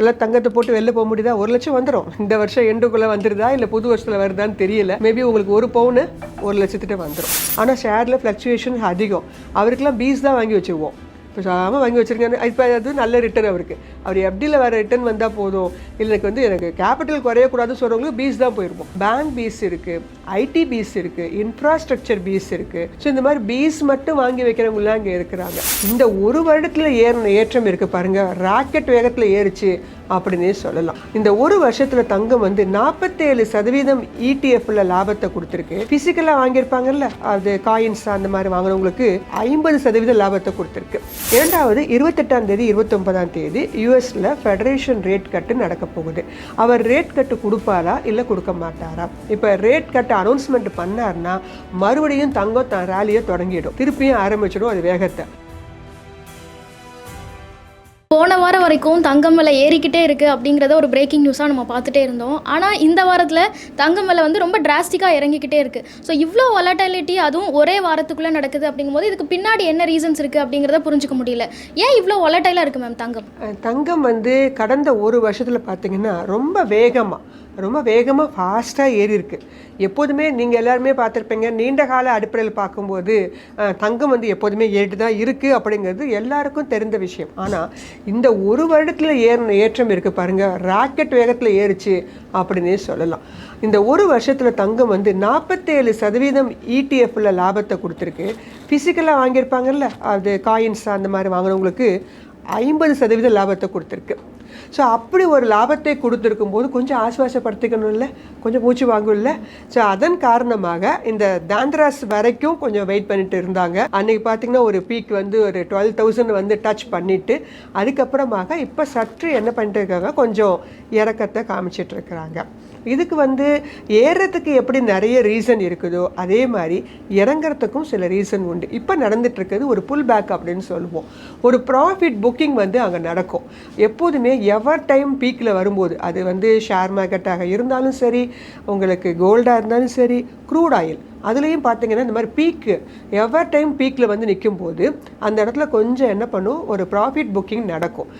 இப்போல்லாம் தங்கத்தை போட்டு வெளில போக முடியுதா? ஒரு லட்சம் வந்துடும் இந்த வருஷம் எண்டுக்குள்ளே வந்துருதா? இல்லை புது வருஷத்தில் வருதான்னு தெரியல. மேபி உங்களுக்கு ஒரு பவுனு ஒரு லட்சத்திட்ட வந்துடும் ஆனால் ஷேரில் ஃப்ளக்சுவேஷன் அதிகம். அவருக்கெல்லாம் பீஸ் தான் வாங்கி வச்சுருவோம். இப்போ சாமல் வாங்கி வச்சிருக்காங்க இப்போ அது நல்ல ரிட்டர்ன் அவருக்கு. அவர் எப்படியில் வர ரிட்டர்ன் வந்தால் போதும். இல்லை எனக்கு வந்து எனக்கு கேபிட்டல் குறையக்கூடாதுன்னு சொல்கிறவங்களுக்கு பீஸ் தான் போயிருக்கும் பேங்க் பீஸ் இருக்குது ஐடி பீஸ் இருக்குது இன்ஃப்ராஸ்ட்ரக்சர் பீஸ் இருக்குது ஸோ இந்த மாதிரி பீஸ் மட்டும் வாங்கி வைக்கிறவங்களாம் இங்கே இருக்கிறாங்க. இந்த ஒரு வருடத்தில் ஏறின ஏற்றம் இருக்குது பாருங்கள் ராக்கெட் வேகத்தில் ஏறிச்சு அப்படின்னே சொல்லலாம். இந்த ஒரு வருஷத்தில் தங்கம் வந்து நாற்பத்தேழு சதவீதம் இடிஎஃப்ல லாபத்தை கொடுத்துருக்கு. ஃபிசிக்கலாக வாங்கியிருப்பாங்கல்ல அது காயின்ஸ் அந்த மாதிரி வாங்கினவங்களுக்கு ஐம்பது சதவீதம் லாபத்தை கொடுத்துருக்கு. இரண்டாவது இருபத்தெட்டாம் தேதி இருபத்தொன்பதாம் தேதி யூஎஸில் ஃபெடரேஷன் ரேட் கட்டு நடக்க போகுது. அவர் ரேட் கட்டு கொடுப்பாரா இல்லை கொடுக்க மாட்டாரா? இப்போ ரேட் கட்டு அனௌன்ஸ்மெண்ட் பண்ணார்னா மறுபடியும் தங்கம் தான் ரேலியை தொடங்கிடும். திருப்பியும் ஆரம்பிச்சிடும் அது வேகத்தை. போன வாரம் வரைக்கும் தங்கம் விலை ஏறிக்கிட்டே இருக்கு அப்படிங்கிறத ஒரு பிரேக்கிங் நியூஸாக நம்ம பார்த்துட்டே இருந்தோம். ஆனால் இந்த வாரத்தில் தங்கம் விலை வந்து ரொம்ப டிராஸ்டிக்காக இறங்கிக்கிட்டே இருக்கு. ஸோ இவ்வளோ வொலட்டிலிட்டி அதுவும் ஒரே வாரத்துக்குள்ளே நடக்குது அப்படிங்கும்போது இதுக்கு பின்னாடி என்ன ரீசன்ஸ் இருக்குது அப்படிங்கிறத புரிஞ்சுக்க முடியல. ஏன் இவ்வளோ வொலட்டைலாக இருக்குது மேம் தங்கம்? தங்கம் வந்து கடந்த ஒரு வருஷத்தில் பார்த்தீங்கன்னா ரொம்ப வேகமாக ரொம்ப வேகமாக ஃபாஸ்ட்டாக ஏறி இருக்குது எப்போதுமே நீங்கள் எல்லாருமே பார்த்துருப்பீங்க நீண்ட கால அடிப்படையில் பார்க்கும்போது தங்கம் வந்து எப்போதுமே ஏறிட்டு தான் இருக்குது அப்படிங்கிறது எல்லாருக்கும் தெரிந்த விஷயம். ஆனால் இந்த ஒரு வருடத்தில் ஏறின ஏற்றம் இருக்குது பாருங்கள் ராக்கெட் வேகத்தில் ஏறிச்சு அப்படின்னே சொல்லலாம். இந்த ஒரு வருஷத்தில் தங்கம் வந்து நாற்பத்தேழு சதவீதம் இடிஎஃப்பில் லாபத்தை கொடுத்துருக்கு. ஃபிசிக்கலாக வாங்கியிருப்பாங்கல்ல அது காயின்ஸ் அந்த மாதிரி வாங்கினவங்களுக்கு ஐம்பது சதவீத லாபத்தை கொடுத்துருக்கு. ஸோ அப்படி ஒரு லாபத்தை கொடுத்துருக்கும் போது கொஞ்சம் ஆசுவாசப்படுத்திக்கணும்ல கொஞ்சம் மூச்சு வாங்கும்ல. ஸோ அதன் காரணமாக இந்த தாந்திராஸ் வரைக்கும் கொஞ்சம் வெயிட் பண்ணிட்டு இருந்தாங்க. அன்னைக்கு பார்த்தீங்கன்னா ஒரு பீக் வந்து ஒரு டுவெல் தௌசண்ட் வந்து டச் பண்ணிட்டு அதுக்கப்புறமாக இப்போ சற்று என்ன பண்ணிட்டு இருக்காங்க கொஞ்சம் இறக்கத்தை காமிச்சிட்டு இருக்கிறாங்க. இதுக்கு வந்து ஏறுறதுக்கு எப்படி நிறைய ரீசன் இருக்குதோ அதே மாதிரி இறங்குறதுக்கும் சில ரீசன் உண்டு. இப்போ நடந்துட்டுருக்குது ஒரு புல் பேக் அப்படின்னு சொல்லுவோம். ஒரு ப்ராஃபிட் புக்கிங் வந்து அங்கே நடக்கும். எப்போதுமே எவர் டைம் பீக்கில் வரும்போது அது வந்து ஷேர் மார்க்கெட்டாக இருந்தாலும் சரி உங்களுக்கு கோல்டாக இருந்தாலும் சரி க்ரூட் ஆயில் அதுலேயும் பார்த்தீங்கன்னா இந்த மாதிரி பீக்கு எவர் டைம் பீக்கில் வந்து நிற்கும் போது அந்த இடத்துல கொஞ்சம் என்ன பண்ணும்? ஒரு ப்ராஃபிட் புக்கிங் நடக்கும்.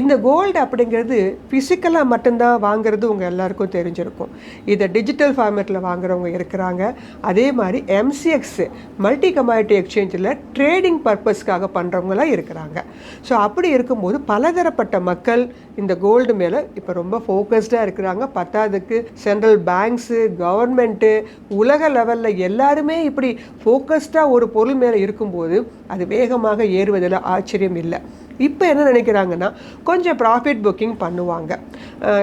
இந்த கோல்டு அப்படிங்கிறது ஃபிசிக்கலாக மட்டும்தான் வாங்குறது உங்கள் எல்லாருக்கும் தெரிஞ்சிருக்கும். இதை டிஜிட்டல் ஃபார்மேட்டில் வாங்குறவங்க இருக்கிறாங்க. அதே மாதிரி எம்சிஎக்ஸ் மல்டி கமாடிட்டி எக்ஸ்சேஞ்சில் ட்ரேடிங் பர்பஸ்க்காக பண்ணுறவங்களாம் இருக்கிறாங்க. ஸோ அப்படி இருக்கும்போது பலதரப்பட்ட மக்கள் இந்த கோல்டு மேலே இப்போ ரொம்ப ஃபோக்கஸ்டாக இருக்கிறாங்க. பத்தாவதுக்கு சென்ட்ரல் பேங்க்ஸு கவர்மெண்ட்டு உலக லெவலில் எல்லாருமே இப்படி ஃபோக்கஸ்டாக ஒரு பொருள் மேலே இருக்கும்போது அது வேகமாக ஏறுவதில் ஆச்சரியம் இல்லை. இப்போ என்ன நினைக்கிறாங்கன்னா கொஞ்சம் ப்ராஃபிட் புக்கிங் பண்ணுவாங்க.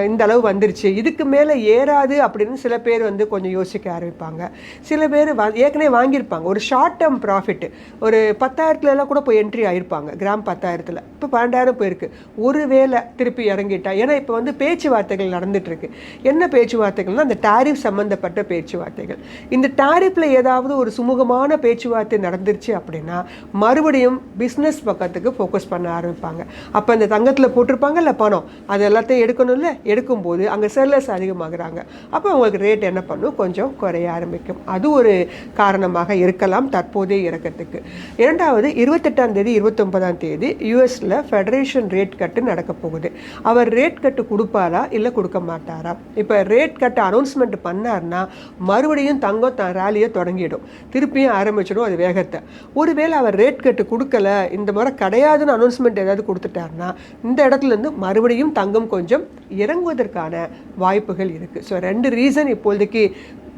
இந்த அளவு வந்துருச்சு. இதுக்கு மேலே ஏறாது அப்படின்னு சில பேர் வந்து கொஞ்சம் யோசிக்க ஆரம்பிப்பாங்க. சில பேர் வா ஏற்கனவே வாங்கியிருப்பாங்க. ஒரு ஷார்ட் டேர்ம் ப்ராஃபிட் ஒரு பத்தாயிரத்துலலாம் கூட போய் என்ட்ரி ஆகிருப்பாங்க கிராம் பத்தாயிரத்தில். இப்போ பன்னெண்டாயிரம் போயிருக்கு. ஒரு வேளை திருப்பி இறங்கிட்டா. ஏன்னா இப்போ வந்து பேச்சுவார்த்தைகள் நடந்துகிட்ருக்கு என்ன பேச்சுவார்த்தைகள்னா அந்த டாரிஃப் சம்மந்தப்பட்ட பேச்சுவார்த்தைகள். இந்த டாரிஃபில் ஏதாவது ஒரு சுமூகமான பேச்சுவார்த்தை நடந்துருச்சு அப்படின்னா மறுபடியும் பிஸ்னஸ் பக்கத்துக்கு ஃபோக்கஸ் பண்ண ஆரம்பிப்பாங்க அப்போ அந்த தங்கத்தில் போட்டிருப்பாங்கல்ல பணம். அது எல்லாத்தையும் எடுக்கணும்ல? எடுக்கும்போது அங்கே செல்லர்ஸ் அதிகமாகுறாங்க. அப்போ அவங்களுக்கு ரேட் என்ன பண்ணும்? கொஞ்சம் குறைய ஆரம்பிக்கும். அது ஒரு காரணமாக இருக்கலாம் தற்போதைய இறக்கத்துக்கு. இரண்டாவது இருபத்தெட்டாம் தேதி இருபத்தொன்பதாம் தேதி யூஎஸில் ஃபெடரேஷன் ரேட் கட்டு நடக்க போகுது. அவர் ரேட் கட்டு கொடுப்பாரா? இல்லை கொடுக்க மாட்டாரா? இப்போ ரேட் கட்டு அனௌன்ஸ்மெண்ட் பண்ணார்னா மறுபடியும் தங்கம் தான் ரேலியை தொடங்கிடும். திருப்பியும் ஆரம்பிச்சிடும் அது வேகத்தை. ஒருவேளை அவர் ரேட் கட்டு கொடுக்கல இந்த முறை கிடையாதுன்னு அனௌன்ஸ்மெண்ட் ஏதாவது கொடுத்துட்டாருன்னா இந்த இடத்துலேருந்து மறுபடியும் தங்கம் கொஞ்சம் இறங்குவதற்கான வாய்ப்புகள் இருக்குது ஸோ ரெண்டு ரீசன் இப்போதைக்கு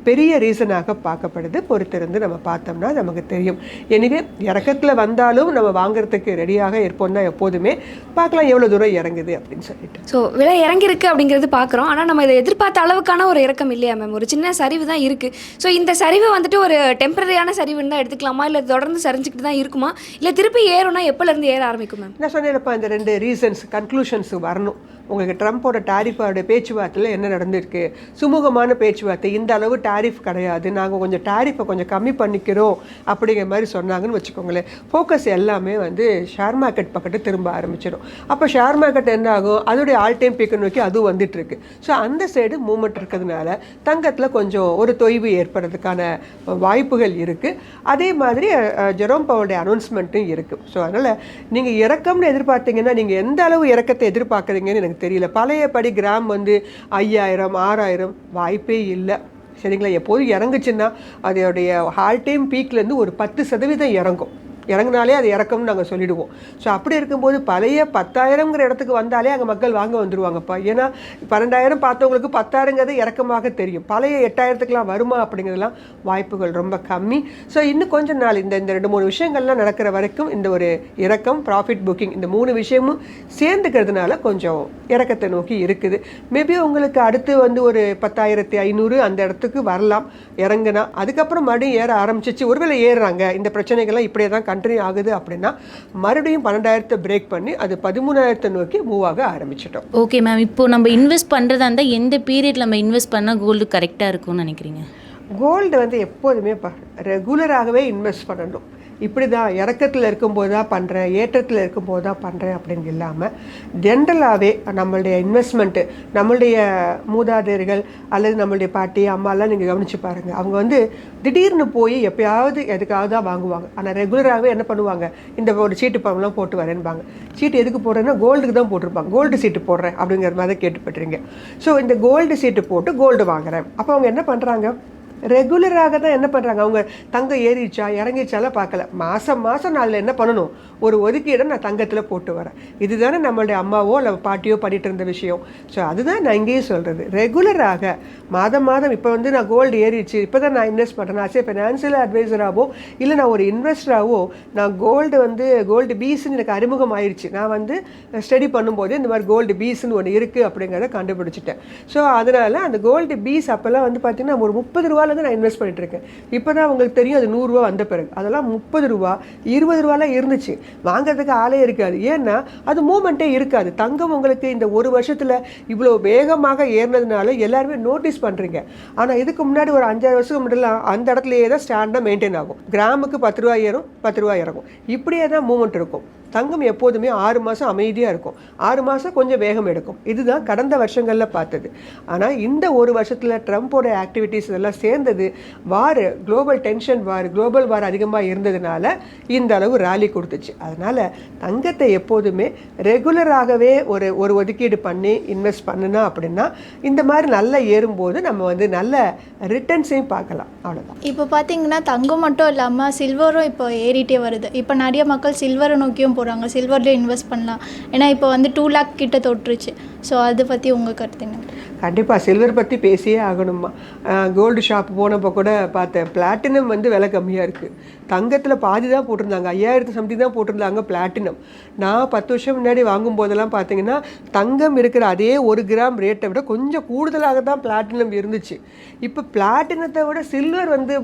பெரிய ரீசனாக பார்க்கப்படுது. பொறுத்திருந்து நம்ம பார்த்தோம்னா நமக்கு தெரியும். எனவே இறக்கத்தில் வந்தாலும் நம்ம வாங்குறதுக்கு ரெடியாக இருப்போம் தான் எப்போதுமே பார்க்கலாம் எவ்வளோ தூரம் இறங்குது அப்படின்னு சொல்லிட்டு. ஸோ விலை இறங்கியிருக்கு அப்படிங்கிறது பார்க்குறோம். ஆனால் நம்ம இதை எதிர்பார்த்த அளவுக்கான ஒரு இறக்கம் இல்லையா மேம் ஒரு சின்ன சரிவு தான் இருக்குது ஸோ இந்த சரிவு வந்துட்டு ஒரு டெம்பரரியான சரிவுன்னு தான் எடுத்துக்கலாமா? இல்லை தொடர்ந்து சரிஞ்சுக்கிட்டு தான் இருக்குமா? இல்லை திருப்பி ஏறும்னா எப்போலேருந்து ஏற ஆரம்பிக்கும் மேம் நான் சொன்னேன்ப்பா இந்த ரெண்டு ரீசன்ஸ் கன்க்ளூஷன்ஸ் வரணும். உங்களுக்கு ட்ரம்ப்போட டாரிஃபோட பேச்சுவார்த்தையில் என்ன நடந்திருக்கு? சுமூகமான பேச்சுவார்த்தை இந்த அளவு டேரிஃப் கிடையாது. நாங்கள் கொஞ்சம் டேரிஃபை கொஞ்சம் கம்மி பண்ணிக்கிறோம் அப்படிங்கிற மாதிரி சொன்னாங்கன்னு வச்சுக்கோங்களேன். ஃபோக்கஸ் எல்லாமே வந்து ஷேர் மார்க்கெட் பக்கத்து திரும்ப ஆரம்பிச்சிடும். அப்போ ஷேர் மார்க்கெட் என்ன ஆகும் அதோடைய ஆல் டைம் பீக்கை நோக்கி அதுவும் வந்துட்டுருக்கு. ஸோ அந்த சைடு மூமெண்ட் இருக்கிறதுனால தங்கத்தில் கொஞ்சம் ஒரு தொய்வு ஏற்படுறதுக்கான வாய்ப்புகள் இருக்குது அதே மாதிரி ஜெரோம் பவுடைய அனௌன்ஸ்மெண்ட்டும் இருக்குது ஸோ அதனால் நீங்கள் இறக்கம்னு எதிர்பார்த்தீங்கன்னா நீங்கள் எந்த அளவு இறக்கத்தை எதிர்பார்க்குறீங்கன்னு எனக்கு தெரியல. பழையபடி கிராம் வந்து ஐயாயிரம் ஆறாயிரம் வாய்ப்பே இல்லை. சரிங்களா? எப்போதும் இறங்குச்சுன்னா அதோடைய ஹால் டைம் பீக்லேருந்து ஒரு பத்து சதவீதம் இறங்கும். இறங்குனாலே அது இறக்கம்னு நாங்கள் சொல்லிடுவோம். ஸோ அப்படி இருக்கும்போது பழைய பத்தாயிரங்கிற இடத்துக்கு வந்தாலே அங்கே மக்கள் வாங்க வந்துடுவாங்கப்பா ஏன்னா பன்னெண்டாயிரம் பார்த்தவங்களுக்கு பத்தாயிரங்கிறது இறக்கமாக தெரியும். பழைய எட்டாயிரத்துக்குலாம் வருமா அப்படிங்கிறதுலாம் வாய்ப்புகள் ரொம்ப கம்மி. ஸோ இன்னும் கொஞ்ச நாள் இந்த இந்த ரெண்டு மூணு விஷயங்கள்லாம் நடக்கிற வரைக்கும் இந்த ஒரு இறக்கம் ப்ராஃபிட் புக்கிங் இந்த மூணு விஷயமும் சேர்ந்துக்கிறதுனால கொஞ்சம் இறக்கத்தை நோக்கி இருக்குது. மேபி உங்களுக்கு அடுத்து வந்து ஒரு பத்தாயிரத்தி ஐநூறு அந்த இடத்துக்கு வரலாம் இறங்குனா. அதுக்கப்புறம் மறுபடியும் ஏற ஆரம்பிச்சிச்சு. ஒருவேளை ஏறுறாங்க. இந்த பிரச்சனைகள்லாம் இப்படியே தான் கண்டினியூ ஆகுது அப்படின்னா மறுபடியும் பன்னெண்டாயிரத்தை பிரேக் பண்ணி அது பதிமூணாயிரத்தை நோக்கி மூவ் ஆக ஆரம்பிச்சிட்டோம். ஓகே மேம் இப்போ நம்ம இன்வெஸ்ட் பண்ணுறதா இருந்தால் எந்த பீரியட் நம்ம இன்வெஸ்ட் பண்ணால் கோல்டு கரெக்டாக இருக்கும்னு நினைக்கிறீங்க? கோல்டு வந்து எப்போதுமே ரெகுலராகவே இன்வெஸ்ட் பண்ணணும். இப்படி தான் இறக்கத்தில் இருக்கும்போது தான் பண்ணுறேன் ஏற்றத்தில் இருக்கும்போது தான் பண்ணுறேன் அப்படின்னு இல்லாமல் ஜென்ரலாகவே நம்மளுடைய இன்வெஸ்ட்மெண்ட்டு நம்மளுடைய மூதாதையர்கள் அல்லது நம்மளுடைய பாட்டி அம்மாலாம் நீங்கள் கவனித்து பாருங்கள் அவங்க வந்து திடீர்னு போய் எப்பயாவது எதுக்காவது தான் வாங்குவாங்க. ஆனால் ரெகுலராகவே என்ன பண்ணுவாங்க? இந்த ஒரு சீட்டு பணம்லாம் போட்டு வரேன்பாங்க. சீட்டு எதுக்கு போடுறேன்னா கோல்டுக்கு தான் போட்டிருப்பாங்க. கோல்டு சீட்டு போடுறேன் அப்படிங்கிற மாதிரி தான் கேட்டுப்பட்டுறீங்க ஸோ இந்த கோல்டு சீட்டு போட்டு கோல்டு வாங்குறேன். அப்போ அவங்க என்ன பண்ணுறாங்க ரெகுலராக தான் என்ன பண்ணுறாங்க அவங்க தங்கம் ஏறிச்சா இறங்கிச்சாலாம் பார்க்கல. மாதம் மாதம் நாளில் என்ன பண்ணணும்? ஒரு ஒதுக்கீடை நான் தங்கத்தில் போட்டு வரேன். இதுதானே நம்மளுடைய அம்மாவோ இல்லை பாட்டியோ பண்ணிட்டு இருந்த விஷயம். ஸோ அதுதான் நான் இங்கேயும் சொல்கிறது ரெகுலராக மாதம் மாதம் இப்போ வந்து நான் கோல்டு ஏறிச்சு இப்போ தான் நான் இன்வெஸ்ட் பண்ணுறேன் ஆசை ஃபினான்சியல் அட்வைசராகவோ இல்லை நான் ஒரு இன்வெஸ்டராகவோ நான் கோல்டு வந்து கோல்டு பீஸ்ன்னு எனக்கு அறிமுகம் ஆயிடுச்சு நான் வந்து ஸ்டடி பண்ணும்போது இந்த மாதிரி கோல்டு பீஸ்ன்னு ஒன்று இருக்குது அப்படிங்கிறத கண்டுபிடிச்சிட்டேன். ஸோ அதனால் அந்த கோல்டு பீஸ் அப்போல்லாம் வந்து பார்த்திங்கன்னா ஒரு முப்பது ரூபாலேருந்து நான் இன்வெஸ்ட் பண்ணிட்டு இருக்கேன் இப்போ தான் உங்களுக்கு தெரியும் அது நூறுரூவா வந்த பிறகு. அதெல்லாம் முப்பது ரூபா இருபது ரூபாலாம் இருந்துச்சு. வாங்குறதுக்கு ஆளே இருக்காது. ஏன்னா அது மூமெண்ட்டே இருக்காது. தங்கம் உங்களுக்கு இந்த ஒரு வருஷத்தில் இவ்வளோ வேகமாக ஏறினதுனால எல்லாருமே நோட்டீஸ் பண்ணுறீங்க ஆனால் இதுக்கு முன்னாடி ஒரு அஞ்சாறு வருஷத்துக்கு முன்னாடிலாம் அந்த இடத்துலையே தான் ஸ்டாண்டாக மெயின்டைன் ஆகும். கிராமுக்கு பத்து ரூபா ஏறும் பத்து ரூபா இறங்கும். இப்படியே தான் மூமெண்ட் இருக்கும். தங்கம் எப்போதுமே ஆறு மாதம் அமைதியாக இருக்கும். ஆறு மாதம் கொஞ்சம் வேகம் எடுக்கும். இதுதான் கடந்த வருஷங்களில் பார்த்தது. ஆனால் இந்த ஒரு வருஷத்தில் ட்ரம்ப்போட ஆக்டிவிட்டீஸ் இதெல்லாம் சேர்ந்தது war global tension war global war அதிகமாக இருந்ததுனால இந்த அளவு ராலி கொடுத்துச்சு. அதனால் தங்கத்தை எப்போதுமே ரெகுலராகவே ஒரு ஒரு ஒதுக்கீடு பண்ணி இன்வெஸ்ட் பண்ணுனா அப்படின்னா இந்த மாதிரி நல்லா ஏறும்போது நம்ம வந்து நல்ல ரிட்டர்ன்ஸையும் பார்க்கலாம். அவ்வளோதான் இப்போ பார்த்தீங்கன்னா தங்கம் மட்டும் இல்லாமல் சில்வரும் இப்போ ஏறிட்டே வருது. இப்போ நிறைய மக்கள் சில்வரை நோக்கியும் போகிறாங்க சில்வரில் இன்வெஸ்ட் பண்ணலாம். ஏன்னா இப்போ வந்து டூ லேக் கிட்ட தொட்டுருச்சு. ஸோ அதை பற்றி உங்கள் கருத்து என்ன? கண்டிப்பாக சில்வர் பற்றி பேசியே ஆகணுமா கோல்டு ஷாப் போனப்போ கூட பார்த்தேன் பிளாட்டினம் வந்து விலை கம்மியாக இருக்குது தங்கத்தில் பாதி தான் போட்டிருந்தாங்க. ஐயாயிரத்து சம்திங் தான் போட்டிருந்தாங்க பிளாட்டினம் நான் பத்து வருஷம் முன்னாடி வாங்கும் போதெல்லாம் பார்த்தீங்கன்னா தங்கம் இருக்கிற அதே ஒரு கிராம் ரேட்டை விட கொஞ்சம் கூடுதலாக தான் பிளாட்டினம் இருந்துச்சு. இப்போ பிளாட்டினத்தை விட சில்வர் வந்து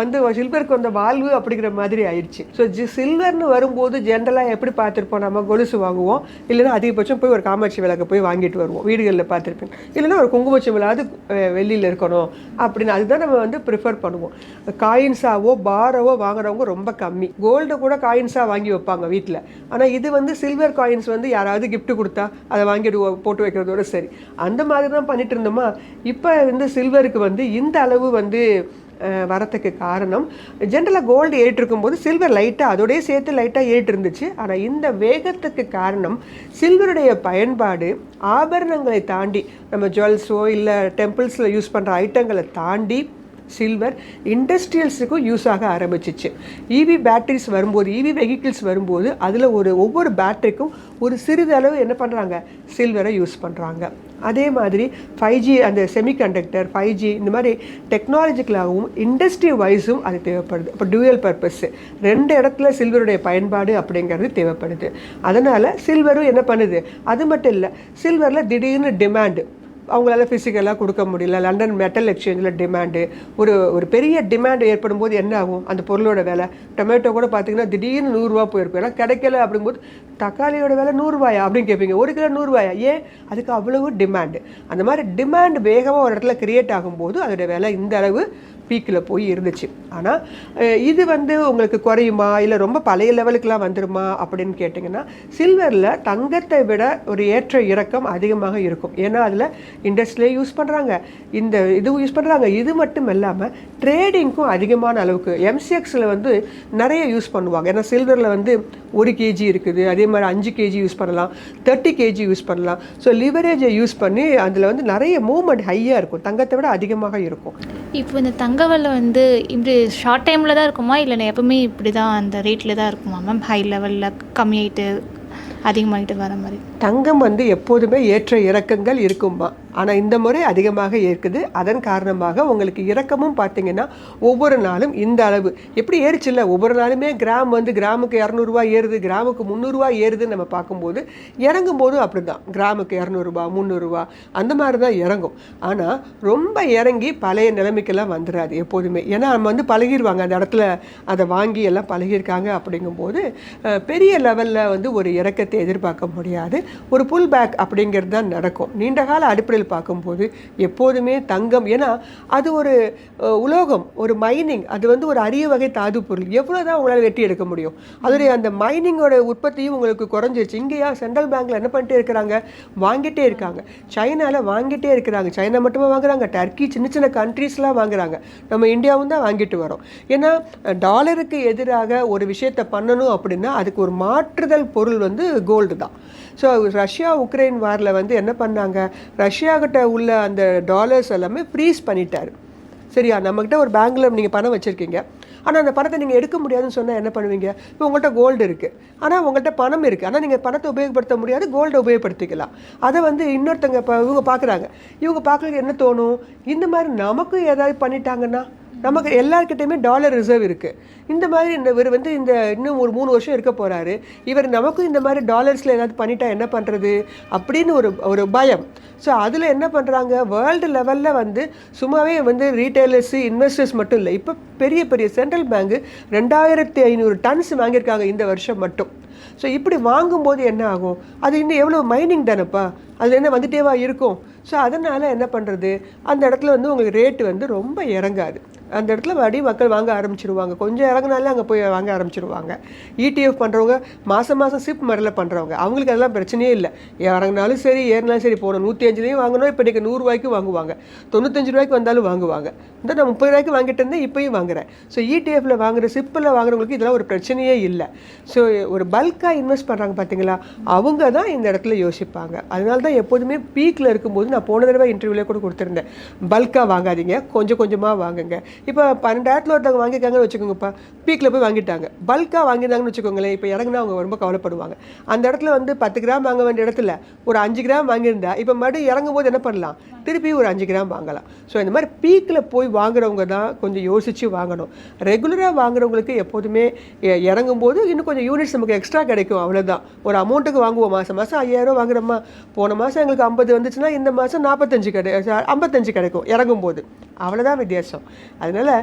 வந்து சில்வருக்கு வந்த வாழ்வு அப்படிங்கிற மாதிரி ஆயிடுச்சு. ஸோ ஜி சில்வர்னு வரும்போது ஜென்ரலாக எப்படி பார்த்துருப்போம் நம்ம கொலுசு வாங்குவோம்? இல்லைன்னா அதிகபட்சம் போய் ஒரு காமாட்சி விளக்கு போய் வாங்கிட்டு வருவோம். வீடுகளில் பார்த்துருப்பேன். இல்லைன்னா ஒரு குங்குமச்சி வெளியில் இருக்கணும் அப்படின்னு. அதுதான் நம்ம வந்து ப்ரிஃபர் பண்ணுவோம். காயின்ஸாவோ பாரவோ வாங்குறவங்க ரொம்ப கம்மி. கோல்டு கூட காயின்ஸாக வாங்கி வைப்பாங்க வீட்டில் ஆனால் இது வந்து சில்வர் காயின்ஸ் வந்து யாராவது கிஃப்ட் கொடுத்தா அதை வாங்கிட்டு போட்டு வைக்கிறதோட சரி. அந்த மாதிரி தான் பண்ணிட்டு இருந்தோமா? இப்போ வந்து சில்வருக்கு வந்து இந்த அளவு வந்து வரத்துக்கு காரணம். ஜென்ரலாக கோல்டு ஏறிட்டு இருக்கும்போது சில்வர் லைட்டாக அதோடய சேர்த்து லைட்டாக ஏறிட்டு இருந்துச்சு ஆனால் இந்த வேகத்துக்கு காரணம் சில்வருடைய பயன்பாடு ஆபரணங்களை தாண்டி நம்ம ஜுவல்ஸோ இல்லை டெம்பிள்ஸில் யூஸ் பண்ணுற ஐட்டங்களை தாண்டி சில்வர் இண்டஸ்ட்ரியல்ஸுக்கும் யூஸ் ஆக ஆரம்பிச்சிச்சு. இவி பேட்டரிஸ் வரும்போது இவி வெஹிக்கிள்ஸ் வரும்போது அதில் ஒரு ஒவ்வொரு பேட்டரிக்கும் ஒரு சிறிதளவு என்ன பண்ணுறாங்க சில்வரை யூஸ் பண்ணுறாங்க அதே மாதிரி ஃபைவ் ஜி அந்த செமிகண்டக்டர் ஃபைவ் ஜி இந்த மாதிரி டெக்னாலஜிக்கலாகவும் இண்டஸ்ட்ரி வைஸும் அது தேவைப்படுது. இப்போ டூயல் பர்பஸ் ரெண்டு இடத்துல சில்வருடைய பயன்பாடு அப்படிங்கிறது தேவைப்படுது. அதனால் சில்வரும் என்ன பண்ணுது? அது மட்டும் இல்லை சில்வரில் திடீர்னு டிமாண்டு அவங்களால ஃபிசிக்கலாக கொடுக்க முடியல. லண்டன் மெட்டல் எக்ஸ்சேஞ்சில் டிமாண்டு ஒரு ஒரு பெரிய டிமாண்ட் ஏற்படும் போது என்ன ஆகும்? அந்த பொருளோட விலை. டொமேட்டோ கூட பார்த்தீங்கன்னா திடீர்னு நூறுரூவா போயிருக்கும் ஏன்னா கிடைக்கல அப்படிங்கும்போது தக்காளியோட விலை நூறுரூவாயா அப்படின்னு கேட்பீங்க ஒரு கிலோ நூறுரூவாயா ஏன்? அதுக்கு அவ்வளவு டிமாண்டு அந்த மாதிரி டிமாண்ட் வேகமாக ஒரு இடத்துல கிரியேட் ஆகும்போது அதோட விலை இந்த அளவு பீக்கில் போய் இருந்துச்சு. ஆனால் இது வந்து உங்களுக்கு குறையுமா? இல்லை ரொம்ப பழைய லெவலுக்குலாம் வந்துருமா? அப்படின்னு கேட்டிங்கன்னா சில்வரில் தங்கத்தை விட ஒரு ஏற்ற இறக்கம் அதிகமாக இருக்கும். ஏன்னா அதில் இண்டஸ்ட்ரியிலே யூஸ் பண்ணுறாங்க இந்த இதுவும் யூஸ் பண்ணுறாங்க இது மட்டும் இல்லாமல் ட்ரேடிங்க்கும் அதிகமான அளவுக்கு எம்சிஎக்ஸில் வந்து நிறைய யூஸ் பண்ணுவாங்க. ஏன்னா சில்வரில் வந்து ஒரு கேஜி இருக்குது. அதே மாதிரி அஞ்சு கேஜி யூஸ் பண்ணலாம். தேர்ட்டி கேஜி யூஸ் பண்ணலாம். ஸோ லிவரேஜை யூஸ் பண்ணி அதில் வந்து நிறைய மூவ்மெண்ட் ஹையாக இருக்கும். தங்கத்தை விட அதிகமாக இருக்கும். இப்போ இந்த தங்க விலை வந்து இப்படி ஷார்ட் டைமில் தான் இருக்குமா? இல்லை எப்பவுமே இப்படி தான் அந்த ரேட்டில் தான் இருக்குமா மேம் ஹை லெவலில் கம்மியாயிட்டு அதிகமாகிட்டு வர மாதிரி. தங்கம் வந்து எப்போதுமே ஏற்ற இறக்கங்கள் இருக்குமா ஆனால் இந்த முறை அதிகமாக ஏற்குது. அதன் காரணமாக உங்களுக்கு இறக்கமும் பார்த்தீங்கன்னா ஒவ்வொரு நாளும் இந்த அளவு. எப்படி ஏறுச்சுல்ல ஒவ்வொரு நாளுமே கிராம் வந்து கிராமுக்கு இரநூறுவா ஏறுது கிராமுக்கு முந்நூறுரூவா ஏறுதுன்னு நம்ம பார்க்கும்போது இறங்கும் போதும் அப்படி தான் கிராமுக்கு இரநூறுபா முந்நூறுரூவா அந்த மாதிரி தான் இறங்கும். ஆனால் ரொம்ப இறங்கி பழைய நிலைமைக்கெல்லாம் வந்துடாது எப்போதுமே. ஏன்னா நம்ம வந்து பழகிடுவாங்க அந்த இடத்துல அதை வாங்கி எல்லாம் பழகியிருக்காங்க அப்படிங்கும்போது பெரிய லெவலில் வந்து ஒரு இறக்கத்தை எதிர்பார்க்க முடியாது. ஒரு புல் பேக் அப்படிங்கிறது தான் நடக்கும். நீண்ட கால அடிப்படையில் பார்க்கும்போது எப்போதுமே தங்கம் ஏன்னா அது ஒரு உலோகம் ஒரு மைனிங் அது வந்து ஒரு அரிய வகை தாது பொருள். எவ்வளோ தான் உங்களால் வெட்டி எடுக்க முடியும். அதோடைய அந்த மைனிங்கோட உற்பத்தியும் உங்களுக்கு குறைஞ்சிருச்சு. இங்கேயா சென்ட்ரல் பேங்க்ல என்ன பண்ணிட்டே இருக்கிறாங்க? வாங்கிட்டே இருக்காங்க. சைனாவில் வாங்கிட்டே இருக்கிறாங்க. சைனா மட்டுமே வாங்குறாங்க? டர்க்கி சின்ன சின்ன கண்ட்ரீஸ்லாம் வாங்குறாங்க. நம்ம இந்தியாவும் தான் வாங்கிட்டு வரோம். ஏன்னா டாலருக்கு எதிராக ஒரு விஷயத்தை பண்ணணும் அப்படின்னா அதுக்கு ஒரு மாற்றுதல் பொருள் வந்து கோல்டு தான். ஸோ ரஷ்யா உக்ரைன் வாரில் வந்து என்ன பண்ணாங்க? ரஷ்யாக்கிட்ட உள்ள அந்த டாலர்ஸ் எல்லாமே ஃப்ரீஸ் பண்ணிட்டார். சரியா? நம்மக்கிட்ட ஒரு பேங்க்கில் நீங்கள் பணம் வச்சுருக்கீங்க. ஆனால் அந்த பணத்தை நீங்கள் எடுக்க முடியாதுன்னு சொன்னால் என்ன பண்ணுவீங்க? இப்போ உங்கள்கிட்ட கோல்டு இருக்குது ஆனால் உங்கள்கிட்ட பணம் இருக்குது ஆனால் நீங்கள் பணத்தை உபயோகப்படுத்த முடியாது கோல்டை உபயோகப்படுத்திக்கலாம். அதை வந்து இன்னொருத்தங்க இப்போ இவங்க பார்க்குறாங்க இவங்க பார்க்குறதுக்கு என்ன தோணும்? இந்த மாதிரி நமக்கும் ஏதாவது பண்ணிட்டாங்கன்னா நமக்கு எல்லாருக்கிட்டையுமே டாலர் ரிசர்வ் இருக்குது இந்த மாதிரி இந்த இவர் வந்து இந்த இன்னும் ஒரு மூணு வருஷம் இருக்க போகிறாரு இவர் நமக்கும் இந்த மாதிரி டாலர்ஸில் ஏதாவது பண்ணிட்டா என்ன பண்ணுறது அப்படின்னு ஒரு ஒரு பயம். ஸோ அதில் என்ன பண்ணுறாங்க வேர்ல்டு லெவலில் வந்து சும்மாவே வந்து ரீட்டைலர்ஸு இன்வெஸ்டர்ஸ் மட்டும் இல்லை. இப்போ பெரிய பெரிய சென்ட்ரல் பேங்க் ரெண்டாயிரத்தி ஐநூறு டன்ஸ் வாங்கியிருக்காங்க இந்த வருஷம் மட்டும். ஸோ இப்படி வாங்கும்போது என்ன ஆகும்? அது இன்னும் எவ்வளோ மைனிங் தானேப்பா? அது என்ன வந்துட்டேவா இருக்கும்? ஸோ அதனால் என்ன பண்ணுறது அந்த இடத்துல வந்து உங்களுக்கு ரேட்டு வந்து ரொம்ப இறங்காது. அந்த இடத்துல மறுபடியும் மக்கள் வாங்க ஆரம்பிச்சிருவாங்க. கொஞ்சம் இறங்குனாலே அங்கே போய் வாங்க ஆரம்பிச்சிருவாங்க. இடிஎஃப் பண்ணுறவங்க மாதம் மாதம் சிப் மரில் பண்ணுறவங்க அவங்களுக்கு அதெல்லாம் பிரச்சனையே இல்லை. இறங்கினாலும் சரி ஏறினாலும் சரி போகணும். நூற்றி அஞ்சுலேயும் வாங்கணும் இப்போ இன்றைக்கி நூறுரூவாய்க்கு வாங்குவாங்க. தொண்ணூத்தஞ்சு ரூபாய்க்கு வந்தாலும் வாங்குவாங்க. இந்த நான் முப்பது ரூபாய்க்கு வாங்கிட்டு இருந்தேன் இப்போயும் வாங்குறேன். ஸோ இடிஎஃப்பில் வாங்குற சிப்பில் வாங்குறவங்களுக்கு இதெல்லாம் ஒரு பிரச்சனையே இல்லை. ஸோ ஒரு பல்காக இன்வெஸ்ட் பண்ணுறாங்க பார்த்தீங்களா அவங்க தான் இந்த இடத்துல யோசிப்பாங்க. அதனால தான் எப்போதுமே பீக்கில் இருக்கும்போது நான் போன தடவை இன்டர்வியூவில் கூட கொடுத்துருந்தேன். பல்காக வாங்காதீங்க கொஞ்சம் கொஞ்சமாக வாங்குங்க. இப்போ பன்னெண்டாயிரத்தில் ஒருத்தவங்க வாங்கியிருக்காங்கன்னு வச்சுக்கோங்கப்பா. பீக்கில் போய் வாங்கிட்டாங்க. பல்காக வாங்கியிருந்தாங்கன்னு வச்சுக்கோங்களேன் இப்போ இறங்குனா அவங்க ரொம்ப கவலைப்படுவாங்க. அந்த இடத்துல வந்து பத்து கிராம் வாங்க வேண்டிய இடத்துல ஒரு அஞ்சு கிராம் வாங்கியிருந்தா இப்போ மறுபடியும் இறங்கும் போது என்ன பண்ணலாம்? திருப்பி ஒரு அஞ்சு கிராம் வாங்கலாம். ஸோ இந்த மாதிரி பீக்கில் போய் வாங்குறவங்க தான் கொஞ்சம் யோசித்து வாங்கணும். ரெகுலராக வாங்குறவங்களுக்கு எப்போதுமே இறங்கும் போது இன்னும் கொஞ்சம் யூனிட்ஸ் நமக்கு எக்ஸ்ட்ரா கிடைக்கும். அவ்வளோதான் ஒரு அமௌண்ட்டுக்கு வாங்குவோம். மாதம் மாதம் ஐயாயிரம் வாங்குறோமா? போன மாதம் எங்களுக்கு ஐம்பது வந்துச்சுன்னா இந்த மாதம் நாற்பத்தஞ்சு கிடை ஐம்பத்தஞ்சு கிடைக்கும். இறங்கும் போது. அவ்வளோதான் வித்தியாசம். அதனால்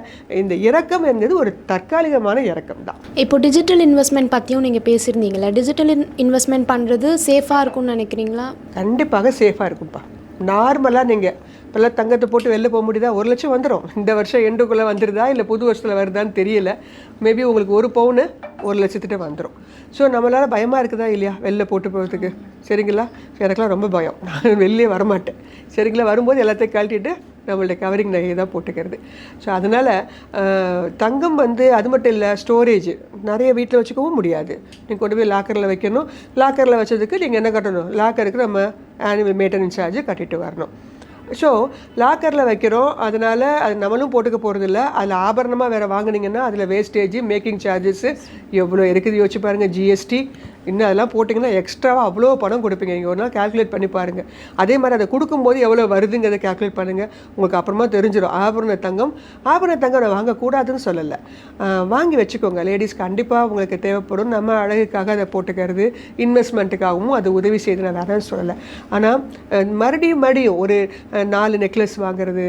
இந்த இறக்கம் என்பது ஒரு தற்காலிகமான இறக்கம் தான் இப்போ டிஜிட்டல் இன்வெஸ்ட்மெண்ட் பற்றியும் நீங்கள் பேசியிருந்தீங்களா டிஜிட்டல் இன்வெஸ்ட்மெண்ட் பண்ணுறது சேஃபாக இருக்கும்னு நினைக்கிறீங்களா? கண்டிப்பாக சேஃபாக இருக்கும்ப்பா. நார்மலாக நீங்கள் இப்போல்லாம் தங்கத்தை போட்டு வெளில போக முடியுதா? ஒரு லட்சம் வந்துடும் இந்த வருஷம் எண்டுக்குள்ளே வந்துடுதா இல்லை புது வருஷத்தில் வருதான்னு தெரியல. மேபி உங்களுக்கு ஒரு பவுனு ஒரு லட்சத்திட்ட வந்துடும் ஸோ நம்மளால் பயமாக இருக்குதா இல்லையா வெளில போட்டு போகிறதுக்கு சரிங்களா? எனக்கெல்லாம் ரொம்ப பயம். நான் வெளியே வரமாட்டேன். சரிங்களா? வரும்போது எல்லாத்தையும் கழட்டிட்டு நம்மள்ட்ட கவரிங் நகையை தான் போட்டுக்கிறது. ஸோ அதனால் தங்கம் வந்து அது மட்டும் இல்லை ஸ்டோரேஜ் நிறைய வீட்டில் வச்சுக்கவும் முடியாது. நீங்கள் கொண்டு போய் லாக்கரில் வைக்கணும். லாக்கரில் வச்சதுக்கு நீங்கள் என்ன கட்டணும்? லாக்கருக்கு நம்ம ஆனுவல் மெயின்டெனன்ஸ் சார்ஜ் கட்டிட்டு வரணும். ஸோ லாக்கரில் வைக்கிறோம். அதனால் அது நம்மளும் போட்டுக்க போகிறதில்ல அதில் ஆபரணமாக வேறு வாங்குனீங்கன்னா அதில் வேஸ்டேஜ் மேக்கிங் சார்ஜஸ்ஸு எவ்வளோ இருக்குது? யோசிச்சு பாருங்கள் ஜிஎஸ்டி இன்னும் அதெல்லாம் போட்டிங்கன்னா எக்ஸ்ட்ராவாக அவ்வளோ பணம் கொடுப்பீங்க. நீங்கள் ஒரு நாள் கால்குலேட் பண்ணி பாருங்கள் அதே மாதிரி அதை கொடுக்கும்போது எவ்வளோ வருதுங்கிறத கால்குலேட் பண்ணுங்கள் உங்களுக்கு அப்புறமா தெரிஞ்சிடும் ஆபரண தங்கம் ஆபரண தங்கம் நான் வாங்கக்கூடாதுன்னு சொல்லலை. வாங்கி வச்சுக்கோங்க. லேடிஸ் கண்டிப்பாக உங்களுக்கு தேவைப்படும். நம்ம அழகுக்காக அதை போட்டுக்கிறது இன்வெஸ்ட்மெண்ட்டுக்காகவும் அது உதவி செய்து நான் வேணாம்னு சொல்லலை. ஆனால் மறுபடியும் மறுபடியும் ஒரு நாலு நெக்லஸ் வாங்குறது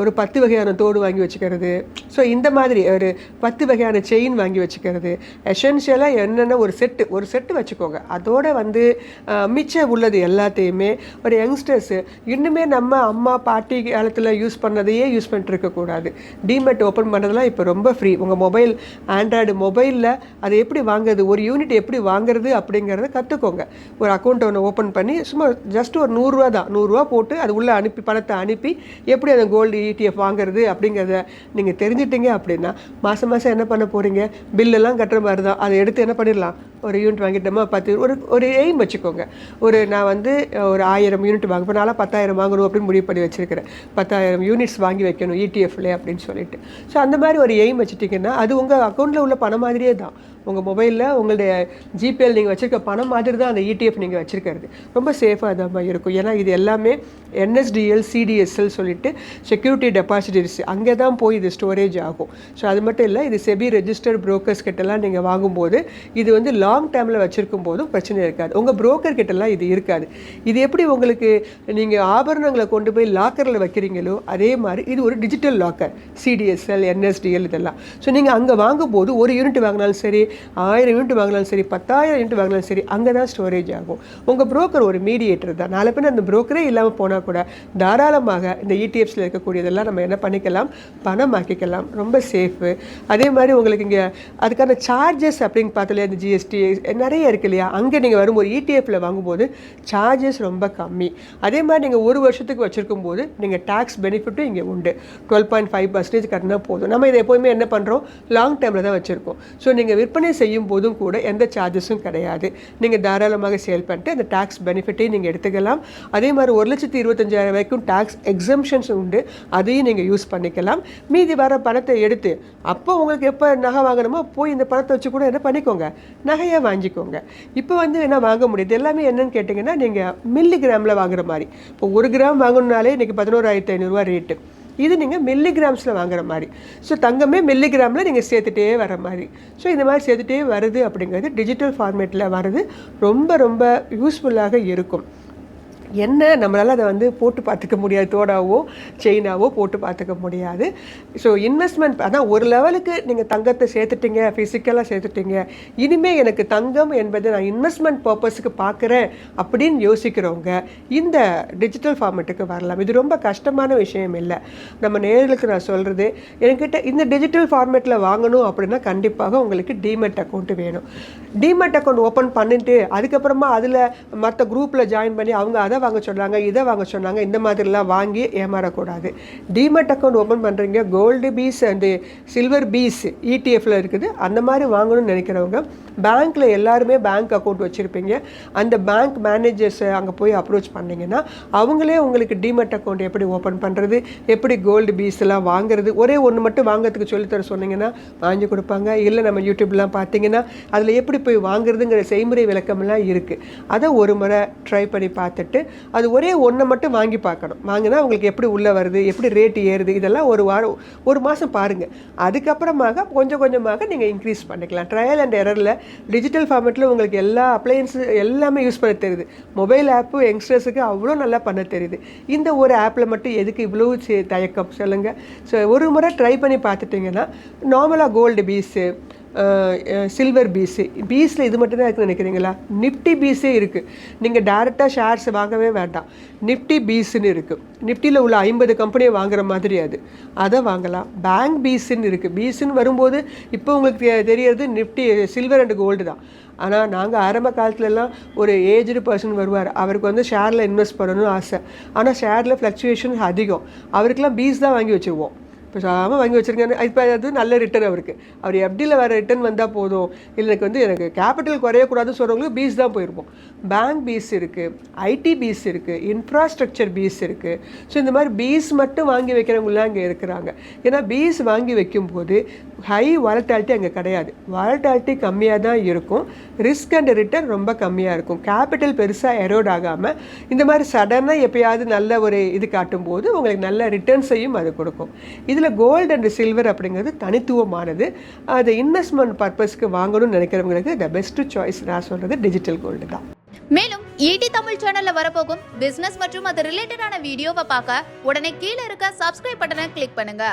ஒரு பத்து வகையான தோடு வாங்கி வச்சுக்கிறது. ஸோ இந்த மாதிரி ஒரு பத்து வகையான செயின் வாங்கி வச்சுக்கிறது. எசென்ஷியலாக என்னென்ன ஒரு செட்டு ஒரு செட்டு வச்சுக்கோங்க. அதோடு வந்து மிச்சம் உள்ளது எல்லாத்தையுமே ஒரு யங்ஸ்டர்ஸு இன்னுமே நம்ம அம்மா பாட்டி காலத்தில் யூஸ் பண்ணதையே யூஸ் பண்ணிட்டு இருக்கக்கூடாது டிமெட் ஓப்பன் பண்ணுறதுலாம் இப்போ ரொம்ப ஃப்ரீ உங்கள் மொபைல் ஆண்ட்ராய்டு மொபைலில் அதை எப்படி வாங்குறது ஒரு யூனிட் எப்படி வாங்குறது அப்படிங்கிறத கற்றுக்கோங்க ஒரு அக்கௌண்ட் ஒன்று ஓப்பன் பண்ணி சும்மா ஜஸ்ட் ஒரு நூறுரூவா தான். நூறுரூவா போட்டு அது உள்ளே அனுப்பி பணத்தை அனுப்பி எப்படி அந்த கோல்டு இடிஎஃப் வாங்குறது அப்படிங்கிறத நீங்கள் தெரிஞ்சிட்டீங்க அப்படின்னா மாதம் மாதம் என்ன பண்ண போகிறீங்க பில்லெல்லாம் கட்டுற மாதிரி தான். அதை எடுத்து என்ன பண்ணிடலாம்? ஒரு யூனிட் வாங்கிட்டு வாங்கிட்டோமா பத்து ஒரு ஒரு எய்ம் வச்சுக்கோங்க. ஒரு நான் வந்து ஒரு ஆயிரம் யூனிட் வாங்க இப்போ பத்தாயிரம் வாங்கணும் அப்படின்னு முடிவு பண்ணி வச்சுருக்கிறேன். பத்தாயிரம் யூனிட்ஸ் வாங்கி வைக்கணும் இடிஎஃப்ல அப்படின்னு சொல்லிட்டு. ஸோ அந்த மாதிரி ஒரு எய்ம் வச்சுட்டிங்கன்னா அது உங்கள் அக்கௌண்ட்டில் உள்ள பணம் மாதிரியே தான். உங்கள் மொபைலில் உங்களுடைய ஜிபேயில் நீங்கள் வச்சுருக்க பணம் மாதிரி தான் அந்த இடிஎஃப் நீங்கள் வச்சுருக்கிறது. ரொம்ப சேஃபாக தான் இருக்கும். ஏன்னா இது எல்லாமே என்எஸ்டிஎல் சிடிஎஸ்எல் சொல்லிட்டு செக்யூரிட்டி டெபாசிட்டரிஸ் அங்கே தான் போய் இது ஸ்டோரேஜ் ஆகும். ஸோ அது மட்டும் இல்லை இது செபி ரெஜிஸ்டர்ட் ப்ரோக்கர்ஸ் கிட்டலாம் நீங்கள் வாங்கும்போது இது வந்து லாங் டேர்மில் வச்சுருக்கும் போதும் பிரச்சனை இருக்காது. உங்கள் புரோக்கர் கிட்டலாம் இது இருக்காது. இது எப்படி உங்களுக்கு நீங்கள் ஆபரணங்களை கொண்டு போய் லாக்கரில் வைக்கிறீங்களோ அதே மாதிரி இது ஒரு டிஜிட்டல் லாக்கர் சிடிஎஸ்எல் என்எஸ்டிஎல் இதெல்லாம். ஸோ நீங்கள் அங்கே வாங்கும்போது ஒரு யூனிட் வாங்கினாலும் சரி ஆயிரம் யூனிட் வாங்கினாலும் சரி பத்தாயிரம் யூனிட் வாங்கினாலும் சரி அங்கே தான் ஸ்டோரேஜ் ஆகும். உங்கள் புரோக்கர் ஒரு மீடியேட்டர் தான். நாலு பேர் அந்த புரோக்கரே இல்லாமல் போனால் கூட தாராளமாக இந்த இடிஎஃப்ஸில் இருக்கக்கூடியதெல்லாம் நம்ம என்ன பண்ணிக்கலாம்? பணமாக்கிக்கலாம். ரொம்ப சேஃபு அதே மாதிரி உங்களுக்கு இங்கே அதுக்கான சார்ஜஸ் அப்படின்னு பார்த்தாலே இந்த ஜிஎஸ்டி நிறைய இருக்கு இல்லையா? அங்கே நீங்கள் வரும்போது இடிஎஃப்பில் வாங்கும்போது சார்ஜஸ் ரொம்ப கம்மி. அதே மாதிரி நீங்கள் ஒரு வருஷத்துக்கு வச்சுருக்கும் போது நீங்கள் டேக்ஸ் பெனிஃபிட்டும் இங்கே உண்டு. டுவெல் பாயிண்ட் ஃபைவ் பர்சன்டேஜ் கட்டினா போதும். நம்ம இதை எப்போதுமே என்ன பண்ணுறோம் லாங் டேர்மில் தான் வச்சுருக்கோம். ஸோ நீங்கள் விற்பனை செய்யும் போதும் கூட எந்த சார்ஜஸும் கிடையாது. நீங்கள் தாராளமாக சேல் பண்ணிட்டு அந்த டேக்ஸ் பெனிஃபிட்டையும் நீங்கள் எடுத்துக்கலாம். அதே மாதிரி ஒரு லட்சத்தி இருபத்தஞ்சாயிரம் வரைக்கும் டேக்ஸ் எக்ஸம்ஷன்ஸ் உண்டு. அதையும் நீங்கள் யூஸ் பண்ணிக்கலாம். மீதி வர பணத்தை எடுத்து அப்போ உங்களுக்கு எப்போ நகை வாங்கணுமோ போய் இந்த பணத்தை வச்சு கூட என்ன பண்ணிக்கோங்க. நகையாக வாங்கிக்கோங்க. இப்போ வந்து என்ன வாங்க முடியுது? எல்லாமே என்னன்னு கேட்டிங்கன்னா நீங்கள் மில்லி கிராமில் வாங்குற மாதிரி. இப்போ ஒரு கிராம் வாங்கணுனாலே இன்றைக்கி பதினோராயிரத்து ஐநூறுரூவா ரேட்டு இது நீங்கள் மில்லிகிராம்ஸில் வாங்குற மாதிரி. ஸோ தங்கமே மில்லிகிராமில் நீங்கள் சேர்த்துட்டே வர மாதிரி. ஸோ இந்த மாதிரி சேர்த்துட்டே வருது அப்படிங்கிறது டிஜிட்டல் ஃபார்மேட்டில் வர்றது ரொம்ப ரொம்ப யூஸ்ஃபுல்லாக இருக்கும். என்ன நம்மளால் அதை வந்து போட்டு பார்த்துக்க முடியாது தோடாவோ செயினாவோ போட்டு பார்த்துக்க முடியாது. ஸோ இன்வெஸ்ட்மெண்ட் அதான் ஒரு லெவலுக்கு நீங்கள் தங்கத்தை சேர்த்துட்டீங்க ஃபிசிக்கலாக சேர்த்துட்டீங்க. இனிமே எனக்கு தங்கம் என்பதை நான் இன்வெஸ்ட்மெண்ட் பர்பஸுக்கு பார்க்குறேன் அப்படின்னு யோசிக்கிறவங்க இந்த டிஜிட்டல் ஃபார்மெட்டுக்கு வரலாம். இது ரொம்ப கஷ்டமான விஷயம் இல்லை. நம்ம நேர்களுக்கு நான் சொல்கிறது என்கிட்ட இந்த டிஜிட்டல் ஃபார்மேட்டில் வாங்கணும் அப்படின்னா கண்டிப்பாக உங்களுக்கு டிமெட் அக்கௌண்ட் வேணும். டிமெட் அக்கௌண்ட் ஓப்பன் பண்ணிட்டு அதுக்கப்புறமா அதில் மற்ற குரூப்பில் ஜாயின் பண்ணி அவங்க அதை வாங்க சொன்னாங்க இதை வாங்க சொன்னாங்க இந்த மாதிரிலாம் வாங்கி ஏமாறக்கூடாது. டிமெட் அக்கௌண்ட் ஓப்பன் பண்ணுறீங்க gold BeES and silver BeES இடிஎஃப்ல இருக்குது அந்த மாதிரி வாங்கணும்னு நினைக்கிறவங்க பேங்க்கில் எல்லாருமே பேங்க் அக்கௌண்ட் வச்சுருப்பீங்க. அந்த பேங்க் மேனேஜர்ஸை அங்கே போய் அப்ரோச் பண்ணிங்கன்னா அவங்களே உங்களுக்கு டிமெட் அக்கௌண்ட் எப்படி ஓப்பன் பண்ணுறது எப்படி கோல்டு பீஸ் எல்லாம் வாங்குறது ஒரே ஒன்று மட்டும் வாங்குறதுக்கு சொல்லித்தர சொன்னீங்கன்னா வாங்கி கொடுப்பாங்க. இல்லை நம்ம யூடியூப்லாம் பார்த்தீங்கன்னா அதில் எப்படி போய் வாங்குறதுங்கிற செய்முறை விளக்கமெல்லாம் இருக்குது அதை ஒரு முறை ட்ரை பண்ணி பார்த்துட்டு அது ஒரே ஒன்றை மட்டும் வாங்கி பார்க்கணும். வாங்கினா உங்களுக்கு எப்படி உள்ளே வருது எப்படி ரேட்டு ஏறுது இதெல்லாம் ஒரு வாரம் ஒரு மாதம் பாருங்கள் அதுக்கப்புறமாக கொஞ்சம் கொஞ்சமாக நீங்கள் இன்க்ரீஸ் பண்ணிக்கலாம். ட்ரையல் அண்ட் எரரில் டிஜிட்டல் ஃபார்மேட்டில் உங்களுக்கு எல்லா அப்ளையன்ஸு எல்லாமே யூஸ் பண்ண தெரியுது. மொபைல் ஆப்பு யங்ஸ்டர்ஸுக்கு அவ்வளோ நல்லா பண்ண தெரியுது. இந்த ஒரு ஆப்பில் மட்டும் எதுக்கு இவ்வளோ தயக்கம்? சொல்லுங்கள் ஸோ ஒரு முறை ட்ரை பண்ணி பார்த்துட்டிங்கன்னா நார்மலாக கோல்டு பீஸு சில்வர் பீஸு பீஸில் இது மட்டும் தான் இருக்குன்னு நினைக்கிறீங்களா? நிஃப்டி பீஸே இருக்குது நீங்கள் டேரெக்டாக ஷேர்ஸ் வாங்கவே வேண்டாம். நிஃப்டி பீஸுன்னு இருக்குது நிஃப்டியில் உள்ள ஐம்பது கம்பெனியை வாங்குற மாதிரி அது. அதை வாங்கலாம். பேங்க் பீஸுன்னு இருக்குது பீஸுன்னு வரும்போது இப்போ உங்களுக்கு தெரியறது நிஃப்டி சில்வர் அண்ட் கோல்டு தான். ஆனால் நாங்கள் ஆரம்ப காலத்துலலாம் ஒரு ஏஜ்டு பர்சன் வருவார். அவருக்கு வந்து ஷேரில் இன்வெஸ்ட் பண்ணணும்னு ஆசை. ஆனால் ஷேரில் ஃப்ளக்சுவேஷன் அதிகம். அவருக்கெல்லாம் பீஸ் தான் வாங்கி வச்சுருவோம். இப்போ சாமல் வாங்கி வச்சுருக்காங்க இப்போ அது நல்ல ரிட்டர்ன் அவருக்கு. அவர் எப்படியில் வர ரிட்டர்ன் வந்தால் போதும். இல்லை எனக்கு வந்து எனக்கு கேபிட்டல் குறையக்கூடாதுன்னு சொல்கிறவங்களுக்கு பீஸ் தான் போயிருப்போம். பேங்க் பீஸ் இருக்குது ஐடி பீஸ் இருக்குது இன்ஃப்ராஸ்ட்ரக்சர் பீஸ் இருக்குது ஸோ இந்த மாதிரி பீஸ் மட்டும் வாங்கி வைக்கிறவங்களாம் இங்கே இருக்கிறாங்க. ஏன்னா பீஸ் வாங்கி வைக்கும்போது ஹை வாலட்டாலிட்டி அங்கே கிடையாது. வாலட்டாலிட்டி கம்மியாக தான் இருக்கும். ரிஸ்க் அண்ட் ரிட்டர்ன் ரொம்ப கம்மியாக இருக்கும். கேபிட்டல் பெருசாக எரோட் ஆகாமல் இந்த மாதிரி சடனாக எப்பயாவது நல்ல ஒரு இது காட்டும்போது உங்களுக்கு நல்ல ரிட்டர்ன்ஸையும் அது கொடுக்கும். இது இதில் கோல்டு அண்ட் சில்வர் அப்படிங்கிறது தனித்துவமானது. அது இன்வெஸ்ட்மெண்ட் பர்பஸ்க்கு வாங்கணும்னு நினைக்கிறவங்களுக்கு த பெஸ்ட் சாய்ஸ் நான் சொல்கிறது டிஜிட்டல் கோல்டு தான். மேலும் ஈடி தமிழ் சேனல்ல வரப்போகும் பிசினஸ் மற்றும் அது ரிலேட்டடான வீடியோவை பார்க்க உடனே கீழே இருக்க சப்ஸ்கிரைப் பட்டனை கிளிக் பண்ணுங்க.